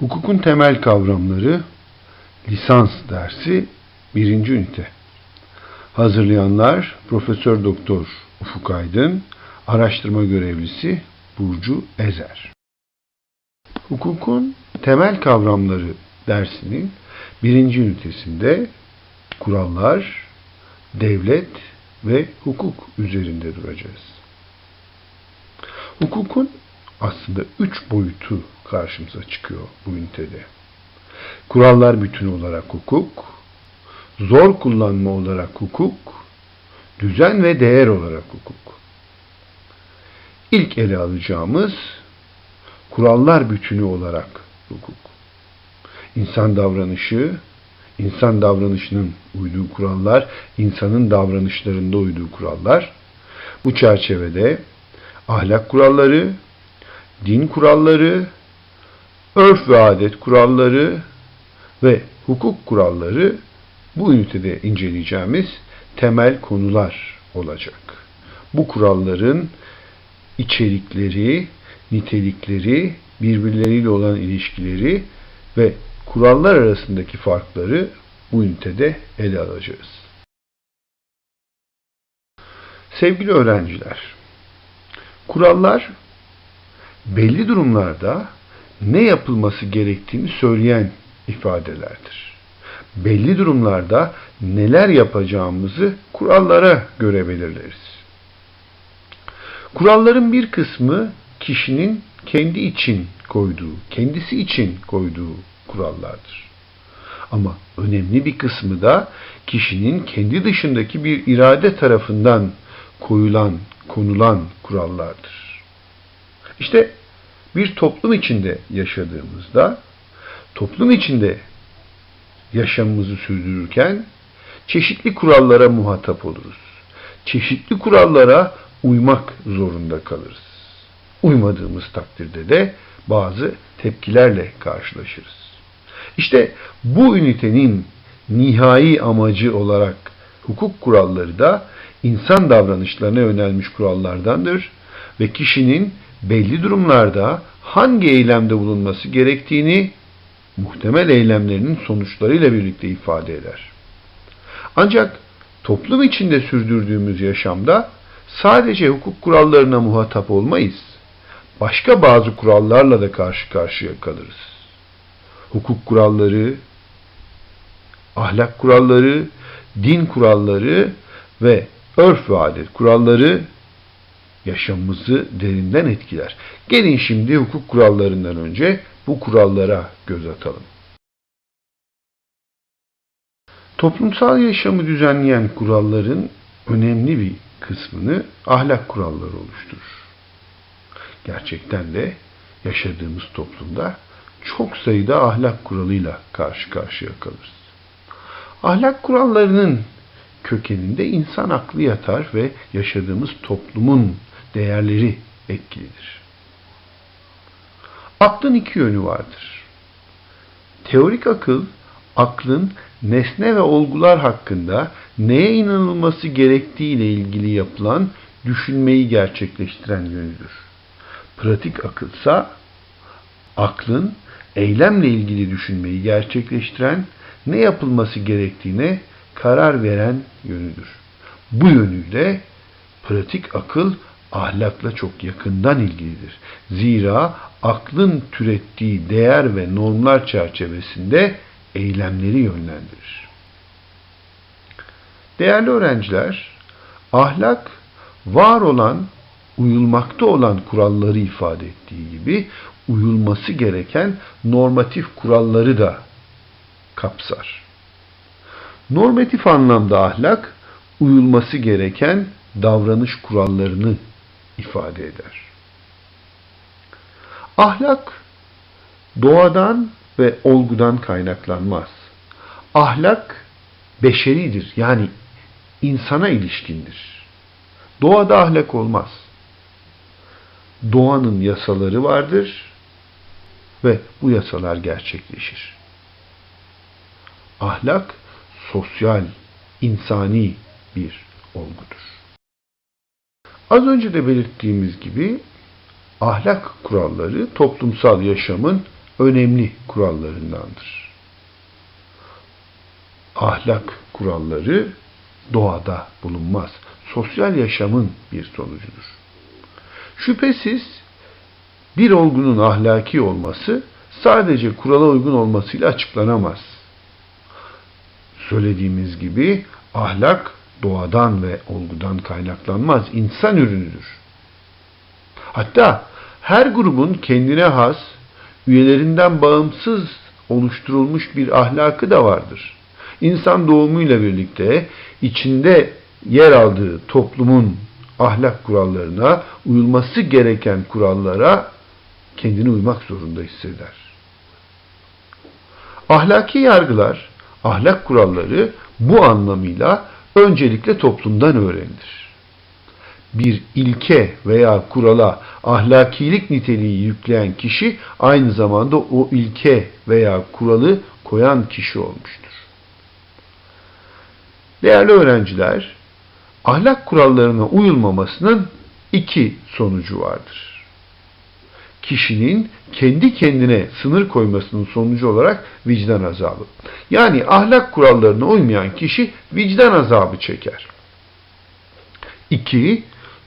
Hukukun temel kavramları lisans dersi birinci ünite. Hazırlayanlar Profesör Doktor Ufuk Aydın, araştırma görevlisi Burcu Ezer. Hukukun temel kavramları dersinin birinci ünitesinde kurallar, devlet ve hukuk üzerinde duracağız. Hukukun aslında üç boyutu karşımıza çıkıyor bu ünitede. Kurallar bütünü olarak hukuk, zor kullanma olarak hukuk, düzen ve değer olarak hukuk. İlk ele alacağımız kurallar bütünü olarak hukuk. İnsan davranışı, insan davranışının uyduğu kurallar, insanın davranışlarında uyduğu kurallar. Bu çerçevede ahlak kuralları, din kuralları, örf ve adet kuralları ve hukuk kuralları bu ünitede inceleyeceğimiz temel konular olacak. Bu kuralların içerikleri, nitelikleri, birbirleriyle olan ilişkileri ve kurallar arasındaki farkları bu ünitede ele alacağız. Sevgili öğrenciler, kurallar belli durumlarda ne yapılması gerektiğini söyleyen ifadelerdir. Belli durumlarda neler yapacağımızı kurallara göre belirleriz. Kuralların bir kısmı kişinin kendi için koyduğu, kendisi için koyduğu kurallardır. Ama önemli bir kısmı da kişinin kendi dışındaki bir irade tarafından koyulan, konulan kurallardır. İşte bir toplum içinde yaşadığımızda, toplum içinde yaşamımızı sürdürürken çeşitli kurallara muhatap oluruz. Çeşitli kurallara uymak zorunda kalırız. Uymadığımız takdirde de bazı tepkilerle karşılaşırız. İşte bu ünitenin nihai amacı olarak hukuk kuralları da insan davranışlarına yönelmiş kurallardandır ve kişinin belli durumlarda hangi eylemde bulunması gerektiğini muhtemel eylemlerinin sonuçlarıyla birlikte ifade eder. Ancak toplum içinde sürdürdüğümüz yaşamda sadece hukuk kurallarına muhatap olmayız. Başka bazı kurallarla da karşı karşıya kalırız. Hukuk kuralları, ahlak kuralları, din kuralları ve örf ve adet kuralları yaşamımızı derinden etkiler. Gelin şimdi hukuk kurallarından önce bu kurallara göz atalım. Toplumsal yaşamı düzenleyen kuralların önemli bir kısmını ahlak kuralları oluşturur. Gerçekten de yaşadığımız toplumda çok sayıda ahlak kuralıyla karşı karşıya kalırız. Ahlak kurallarının kökeninde insan aklı yatar ve yaşadığımız toplumun değerleri etkilidir. Aklın iki yönü vardır. Teorik akıl, aklın nesne ve olgular hakkında neye inanılması gerektiği ile ilgili yapılan düşünmeyi gerçekleştiren yönüdür. Pratik akılsa aklın eylemle ilgili düşünmeyi gerçekleştiren, ne yapılması gerektiğine karar veren yönüdür. Bu yönüyle pratik akıl ahlakla çok yakından ilgilidir. Zira aklın türettiği değer ve normlar çerçevesinde eylemleri yönlendirir. Değerli öğrenciler, ahlak var olan, uyulmakta olan kuralları ifade ettiği gibi uyulması gereken normatif kuralları da kapsar. Normatif anlamda ahlak uyulması gereken davranış kurallarını ifade eder. Ahlak doğadan ve olgudan kaynaklanmaz. Ahlak beşeridir yani insana ilişkindir. Doğada ahlak olmaz. Doğanın yasaları vardır ve bu yasalar gerçekleşir. Ahlak sosyal, insani bir olgudur. Az önce de belirttiğimiz gibi ahlak kuralları toplumsal yaşamın önemli kurallarındandır. Ahlak kuralları doğada bulunmaz. Sosyal yaşamın bir sonucudur. Şüphesiz bir olgunun ahlaki olması sadece kurala uygun olmasıyla açıklanamaz. Söylediğimiz gibi ahlak doğadan ve olgudan kaynaklanmaz, insan ürünüdür. Hatta her grubun kendine has, üyelerinden bağımsız oluşturulmuş bir ahlakı da vardır. İnsan doğumuyla birlikte içinde yer aldığı toplumun ahlak kurallarına, uyulması gereken kurallara kendini uymak zorunda hisseder. Ahlaki yargılar, ahlak kuralları bu anlamıyla öncelikle toplumdan öğrenilir. Bir ilke veya kurala ahlakilik niteliği yükleyen kişi aynı zamanda o ilke veya kuralı koyan kişi olmuştur. Değerli öğrenciler, ahlak kurallarına uyulmamasının iki sonucu vardır. Kişinin kendi kendine sınır koymasının sonucu olarak vicdan azabı. Yani ahlak kurallarına uymayan kişi vicdan azabı çeker. İki,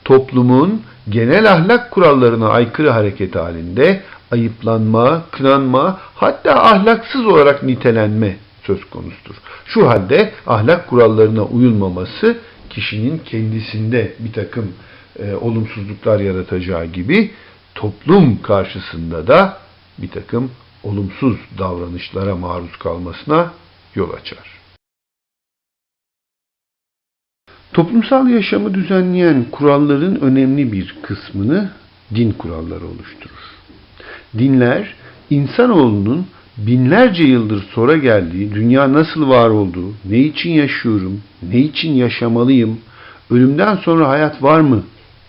toplumun genel ahlak kurallarına aykırı hareket halinde ayıplanma, kınanma, hatta ahlaksız olarak nitelenme söz konusudur. Şu halde ahlak kurallarına uyulmaması kişinin kendisinde bir takım e, olumsuzluklar yaratacağı gibi toplum karşısında da bir takım olumsuz davranışlara maruz kalmasına yol açar. Toplumsal yaşamı düzenleyen kuralların önemli bir kısmını din kuralları oluşturur. Dinler, insanoğlunun binlerce yıldır sonra geldiği, dünya nasıl var olduğu, ne için yaşıyorum, ne için yaşamalıyım, ölümden sonra hayat var mı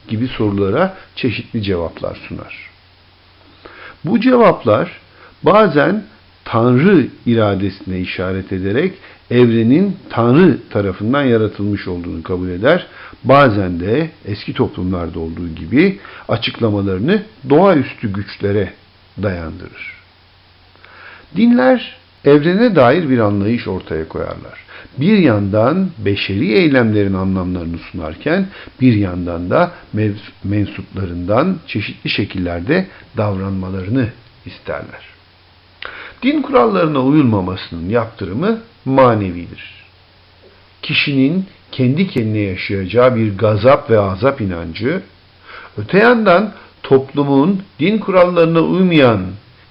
gibi sorulara çeşitli cevaplar sunar. Bu cevaplar bazen Tanrı iradesine işaret ederek evrenin Tanrı tarafından yaratılmış olduğunu kabul eder. Bazen de eski toplumlarda olduğu gibi açıklamalarını doğaüstü güçlere dayandırır. Dinler evrene dair bir anlayış ortaya koyarlar. Bir yandan beşeri eylemlerin anlamlarını sunarken bir yandan da mensuplarından çeşitli şekillerde davranmalarını isterler. Din kurallarına uyulmamasının yaptırımı manevidir. Kişinin kendi kendine yaşayacağı bir gazap ve azap inancı, öte yandan toplumun din kurallarına uymayan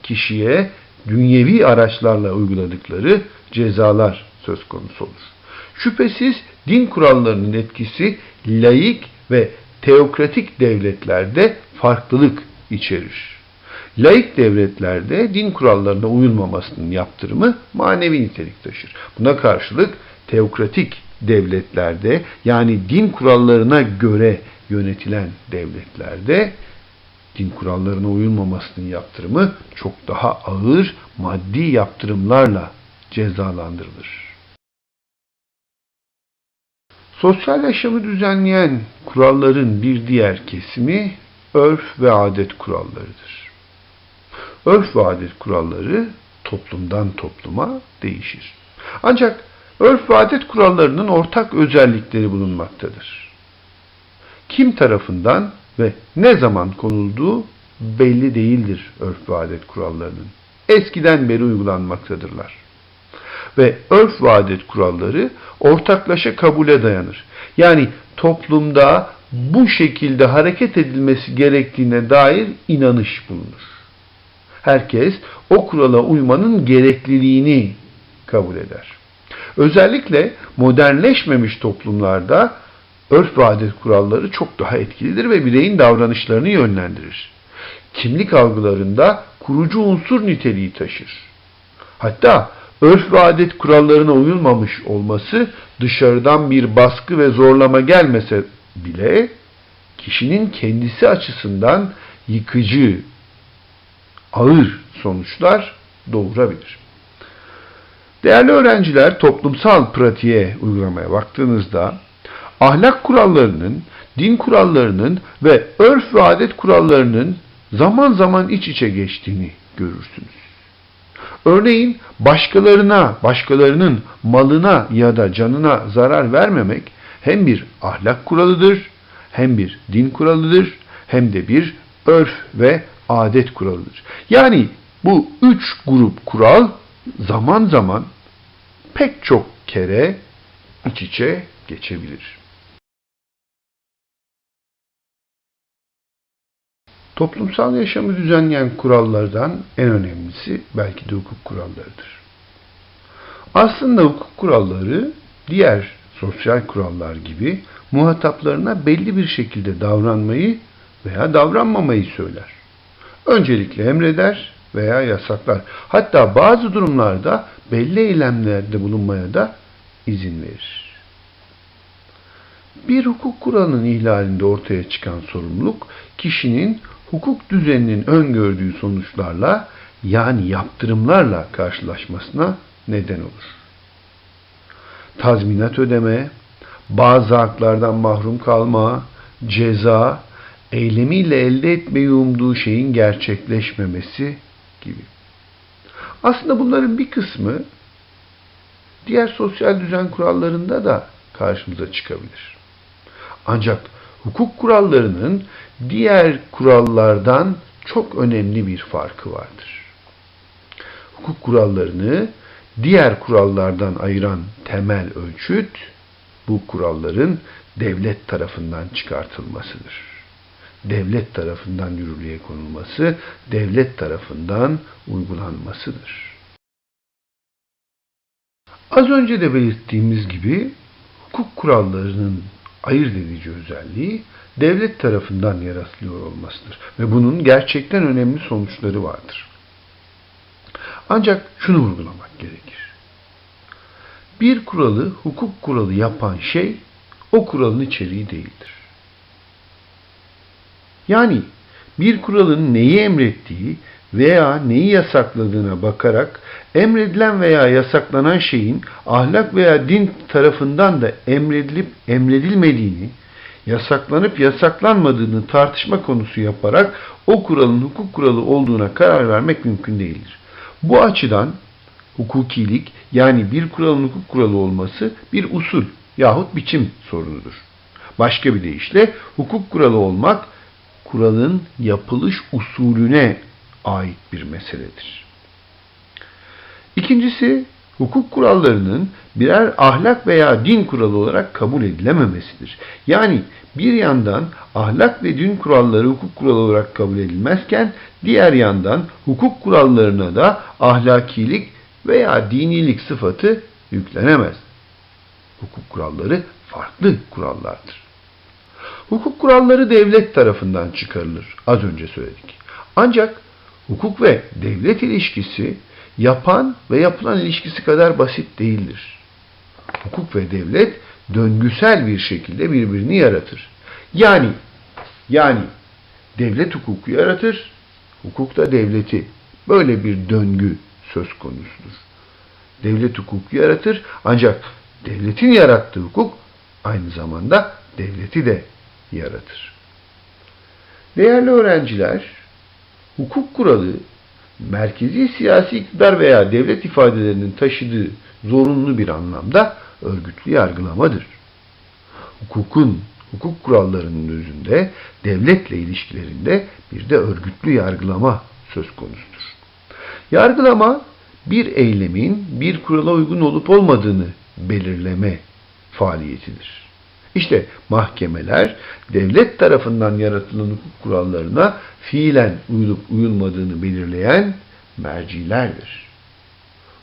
kişiye dünyevi araçlarla uyguladıkları cezalar söz konusu olur. Şüphesiz din kurallarının etkisi laik ve teokratik devletlerde farklılık içerir. Laik devletlerde din kurallarına uyulmamasının yaptırımı manevi nitelik taşır. Buna karşılık teokratik devletlerde yani din kurallarına göre yönetilen devletlerde din kurallarına uyulmamasının yaptırımı çok daha ağır maddi yaptırımlarla cezalandırılır. Sosyal yaşamı düzenleyen kuralların bir diğer kesimi örf ve adet kurallarıdır. Örf ve adet kuralları toplumdan topluma değişir. Ancak örf ve adet kurallarının ortak özellikleri bulunmaktadır. Kim tarafından ve ne zaman konulduğu belli değildir örf ve adet kurallarının. Eskiden beri uygulanmaktadırlar. Ve örf ve adet kuralları ortaklaşa kabule dayanır. Yani toplumda bu şekilde hareket edilmesi gerektiğine dair inanış bulunur. Herkes o kurala uymanın gerekliliğini kabul eder. Özellikle modernleşmemiş toplumlarda örf ve adet kuralları çok daha etkilidir ve bireyin davranışlarını yönlendirir. Kimlik algılarında kurucu unsur niteliği taşır. Hatta örf ve adet kurallarına uyulmamış olması dışarıdan bir baskı ve zorlama gelmese bile kişinin kendisi açısından yıkıcı, ağır sonuçlar doğurabilir. Değerli öğrenciler toplumsal pratiğe uygulamaya baktığınızda ahlak kurallarının, din kurallarının ve örf ve adet kurallarının zaman zaman iç içe geçtiğini görürsünüz. Örneğin başkalarına, başkalarının malına ya da canına zarar vermemek hem bir ahlak kuralıdır, hem bir din kuralıdır, hem de bir örf ve adet kuralıdır. Yani bu üç grup kural zaman zaman pek çok kere iç içe geçebilir. Toplumsal yaşamı düzenleyen kurallardan en önemlisi belki de hukuk kurallarıdır. Aslında hukuk kuralları diğer sosyal kurallar gibi muhataplarına belli bir şekilde davranmayı veya davranmamayı söyler. Öncelikle emreder veya yasaklar. Hatta bazı durumlarda belli eylemlerde bulunmaya da izin verir. Bir hukuk kuralının ihlalinde ortaya çıkan sorumluluk kişinin hukuk düzeninin öngördüğü sonuçlarla yani yaptırımlarla karşılaşmasına neden olur. Tazminat ödeme, bazı haklardan mahrum kalma, ceza, eylemiyle elde etmeyi umduğu şeyin gerçekleşmemesi gibi. Aslında bunların bir kısmı diğer sosyal düzen kurallarında da karşımıza çıkabilir. Ancak hukuk kurallarının diğer kurallardan çok önemli bir farkı vardır. Hukuk kurallarını diğer kurallardan ayıran temel ölçüt bu kuralların devlet tarafından çıkartılmasıdır. Devlet tarafından yürürlüğe konulması, devlet tarafından uygulanmasıdır. Az önce de belirttiğimiz gibi hukuk kurallarının ayırt edici özelliği devlet tarafından yaratılıyor olmasıdır. Ve bunun gerçekten önemli sonuçları vardır. Ancak şunu vurgulamak gerekir. Bir kuralı hukuk kuralı yapan şey o kuralın içeriği değildir. Yani bir kuralın neyi emrettiği veya neyi yasakladığına bakarak emredilen veya yasaklanan şeyin ahlak veya din tarafından da emredilip emredilmediğini, yasaklanıp yasaklanmadığını tartışma konusu yaparak o kuralın hukuk kuralı olduğuna karar vermek mümkün değildir. Bu açıdan hukukilik yani bir kuralın hukuk kuralı olması bir usul yahut biçim sorunudur. Başka bir deyişle hukuk kuralı olmak kuralın yapılış usulüne ait bir meseledir. İkincisi, hukuk kurallarının birer ahlak veya din kuralı olarak kabul edilememesidir. Yani bir yandan ahlak ve din kuralları hukuk kuralı olarak kabul edilmezken diğer yandan hukuk kurallarına da ahlakilik veya dinilik sıfatı yüklenemez. Hukuk kuralları farklı kurallardır. Hukuk kuralları devlet tarafından çıkarılır. Az önce söyledik. Ancak hukuk ve devlet ilişkisi yapan ve yapılan ilişkisi kadar basit değildir. Hukuk ve devlet döngüsel bir şekilde birbirini yaratır. Yani yani devlet hukuku yaratır, hukuk da devleti. Böyle bir döngü söz konusudur. Devlet hukuku yaratır ancak devletin yarattığı hukuk aynı zamanda devleti de yaratır. Değerli öğrenciler, hukuk kuralı merkezi siyasi iktidar veya devlet ifadelerinin taşıdığı zorunlu bir anlamda örgütlü yargılamadır. Hukukun, hukuk kurallarının özünde devletle ilişkilerinde bir de örgütlü yargılama söz konusudur. Yargılama bir eylemin bir kurala uygun olup olmadığını belirleme faaliyetidir. İşte mahkemeler devlet tarafından yaratılan hukuk kurallarına fiilen uyulup uyulmadığını belirleyen mercilerdir.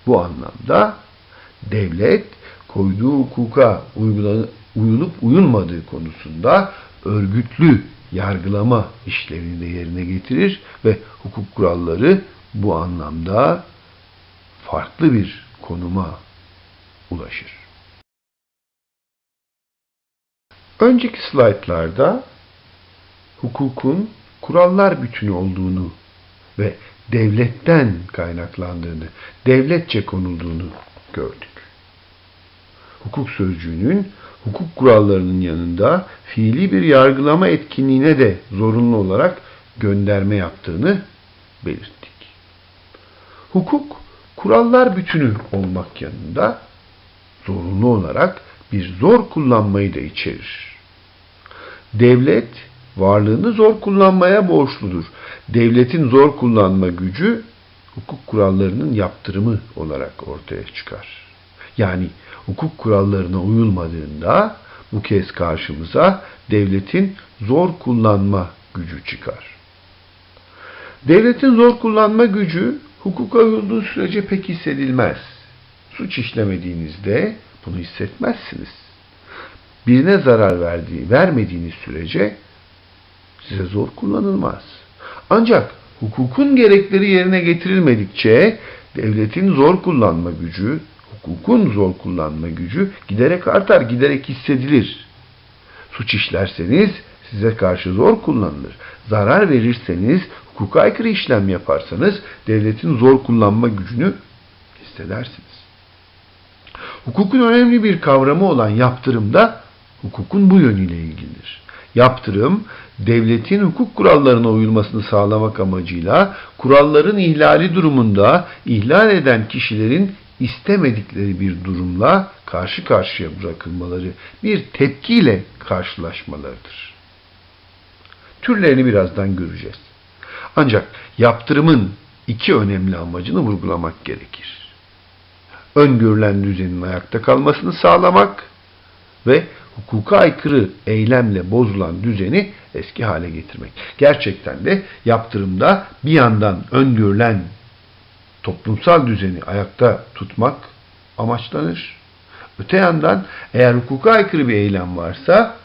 Bu anlamda devlet koyduğu hukuka uyulup uyulmadığı konusunda örgütlü yargılama işlevini de yerine getirir ve hukuk kuralları bu anlamda farklı bir konuma ulaşır. Önceki slaytlarda hukukun kurallar bütünü olduğunu ve devletten kaynaklandığını, devletçe konulduğunu gördük. Hukuk sözcüğünün hukuk kurallarının yanında fiili bir yargılama etkinliğine de zorunlu olarak gönderme yaptığını belirttik. Hukuk, kurallar bütünü olmak yanında zorunlu olarak bir zor kullanmayı da içerir. Devlet varlığını zor kullanmaya borçludur. Devletin zor kullanma gücü hukuk kurallarının yaptırımı olarak ortaya çıkar. Yani hukuk kurallarına uyulmadığında bu kez karşımıza devletin zor kullanma gücü çıkar. Devletin zor kullanma gücü hukuka uyulduğu sürece pek hissedilmez. Suç işlemediğinizde bunu hissetmezsiniz. Birine zarar verdiği, vermediğiniz sürece size zor kullanılmaz. Ancak hukukun gerekleri yerine getirilmedikçe devletin zor kullanma gücü, hukukun zor kullanma gücü giderek artar, giderek hissedilir. Suç işlerseniz size karşı zor kullanılır. Zarar verirseniz, hukuka aykırı işlem yaparsanız devletin zor kullanma gücünü hissedersiniz. Hukukun önemli bir kavramı olan yaptırım da hukukun bu yönüyle ilgilidir. Yaptırım, devletin hukuk kurallarına uyulmasını sağlamak amacıyla kuralların ihlali durumunda ihlal eden kişilerin istemedikleri bir durumla karşı karşıya bırakılmaları, bir tepkiyle karşılaşmalarıdır. Türlerini birazdan göreceğiz. Ancak yaptırımın iki önemli amacını vurgulamak gerekir. Öngörülen düzenin ayakta kalmasını sağlamak ve hukuka aykırı eylemle bozulan düzeni eski hale getirmek. Gerçekten de yaptırımda bir yandan öngörülen toplumsal düzeni ayakta tutmak amaçlanır. Öte yandan eğer hukuka aykırı bir eylem varsa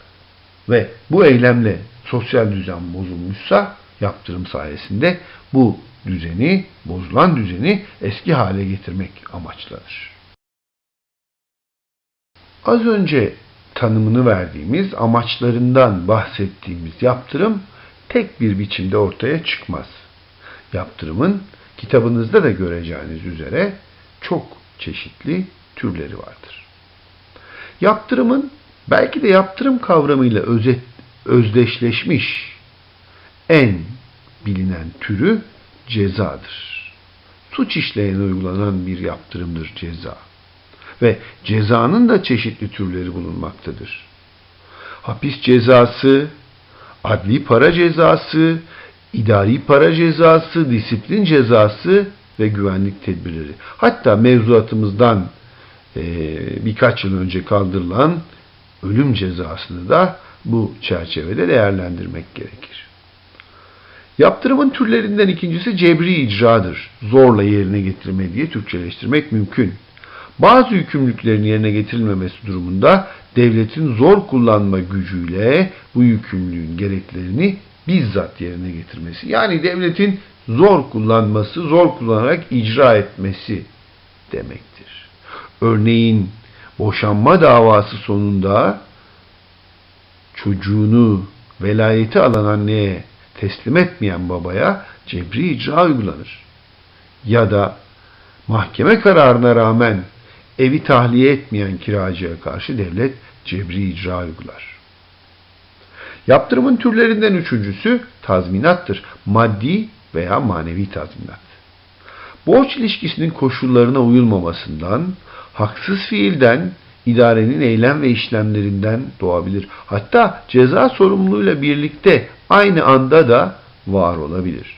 ve bu eylemle sosyal düzen bozulmuşsa yaptırım sayesinde bu düzeni, bozulan düzeni eski hale getirmek amaçlanır. Az önce tanımını verdiğimiz, amaçlarından bahsettiğimiz yaptırım tek bir biçimde ortaya çıkmaz. Yaptırımın kitabınızda da göreceğiniz üzere çok çeşitli türleri vardır. Yaptırımın belki de yaptırım kavramıyla özet, özdeşleşmiş en bilinen türü cezadır. Suç işleyene uygulanan bir yaptırımdır ceza. Ve cezanın da çeşitli türleri bulunmaktadır. Hapis cezası, adli para cezası, idari para cezası, disiplin cezası ve güvenlik tedbirleri. Hatta mevzuatımızdan e, birkaç yıl önce kaldırılan ölüm cezasını da bu çerçevede değerlendirmek gerekir. Yaptırımın türlerinden ikincisi cebri icradır. Zorla yerine getirme diye Türkçeleştirmek mümkün. Bazı yükümlülüklerin yerine getirilmemesi durumunda devletin zor kullanma gücüyle bu yükümlülüğün gereklerini bizzat yerine getirmesi. Yani devletin zor kullanması, zor kullanarak icra etmesi demektir. Örneğin boşanma davası sonunda çocuğunu velayeti alan anneye teslim etmeyen babaya cebri icra uygulanır. Ya da mahkeme kararına rağmen evi tahliye etmeyen kiracıya karşı devlet cebri icra uygular. Yaptırımın türlerinden üçüncüsü tazminattır. Maddi veya manevi tazminat. Borç ilişkisinin koşullarına uyulmamasından, haksız fiilden, idarenin eylem ve işlemlerinden doğabilir. Hatta ceza sorumluluğuyla birlikte aynı anda da var olabilir.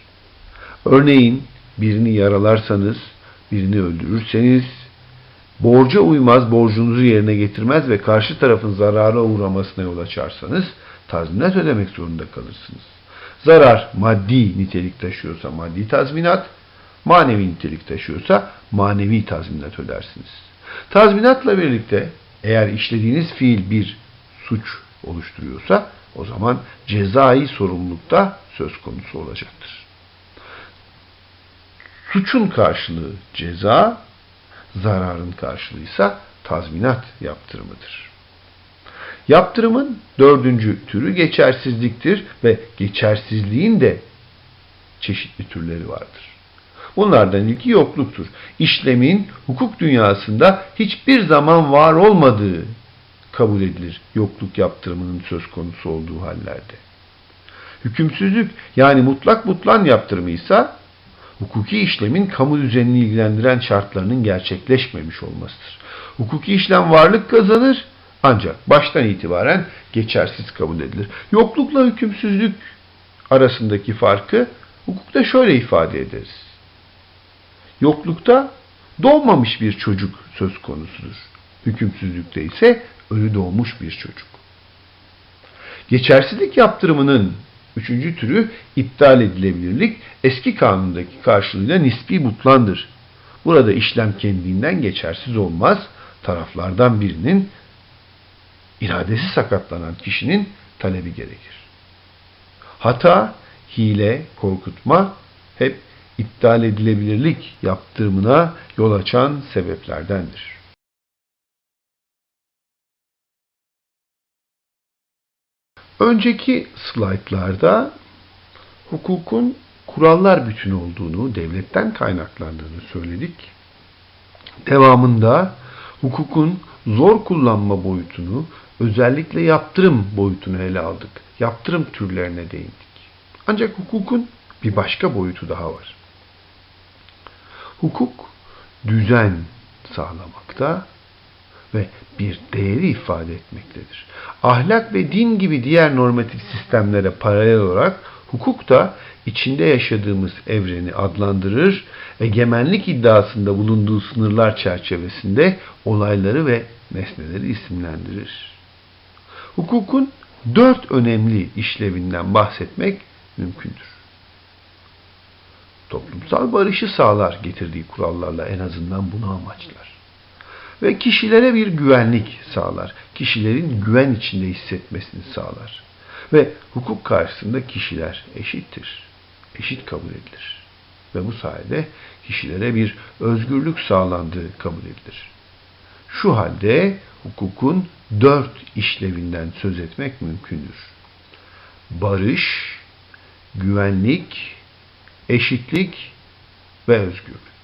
Örneğin birini yaralarsanız, birini öldürürseniz, borca uymaz, borcunuzu yerine getirmez ve karşı tarafın zarara uğramasına yol açarsanız tazminat ödemek zorunda kalırsınız. Zarar maddi nitelik taşıyorsa maddi tazminat, manevi nitelik taşıyorsa manevi tazminat ödersiniz. Tazminatla birlikte eğer işlediğiniz fiil bir suç oluşturuyorsa o zaman cezai sorumlulukta söz konusu olacaktır. Suçun karşılığı ceza, zararın karşılığı ise tazminat yaptırımıdır. Yaptırımın dördüncü türü geçersizliktir ve geçersizliğin de çeşitli türleri vardır. Bunlardan ilki yokluktur. İşlemin hukuk dünyasında hiçbir zaman var olmadığı kabul edilir yokluk yaptırımının söz konusu olduğu hallerde. Hükümsüzlük yani mutlak butlan yaptırımı ise hukuki işlemin kamu düzenini ilgilendiren şartlarının gerçekleşmemiş olmasıdır. Hukuki işlem varlık kazanır ancak baştan itibaren geçersiz kabul edilir. Yoklukla hükümsüzlük arasındaki farkı hukukta şöyle ifade ederiz. Yoklukta doğmamış bir çocuk söz konusudur. Hükümsüzlükte ise ölü doğmuş bir çocuk. Geçersizlik yaptırımının üçüncü türü iptal edilebilirlik eski kanundaki karşılığıyla nispi butlandır. Burada işlem kendinden geçersiz olmaz, taraflardan birinin iradesi sakatlanan kişinin talebi gerekir. Hata, hile, korkutma hep iptal edilebilirlik yaptırımına yol açan sebeplerdendir. Önceki slaytlarda hukukun kurallar bütünü olduğunu, devletten kaynaklandığını söyledik. Devamında hukukun zor kullanma boyutunu, özellikle yaptırım boyutunu ele aldık. Yaptırım türlerine değindik. Ancak hukukun bir başka boyutu daha var. Hukuk düzen sağlamakta ve bir değeri ifade etmektedir. Ahlak ve din gibi diğer normatif sistemlere paralel olarak hukuk da içinde yaşadığımız evreni adlandırır, egemenlik iddiasında bulunduğu sınırlar çerçevesinde olayları ve nesneleri isimlendirir. Hukukun dört önemli işlevinden bahsetmek mümkündür. Toplumsal barışı sağlar getirdiği kurallarla en azından bunu amaçlar ve kişilere bir güvenlik sağlar. Kişilerin güven içinde hissetmesini sağlar. Ve hukuk karşısında kişiler eşittir. Eşit kabul edilir. Ve bu sayede kişilere bir özgürlük sağlandığı kabul edilir. Şu halde hukukun dört işlevinden söz etmek mümkündür. Barış, güvenlik, eşitlik ve özgürlük.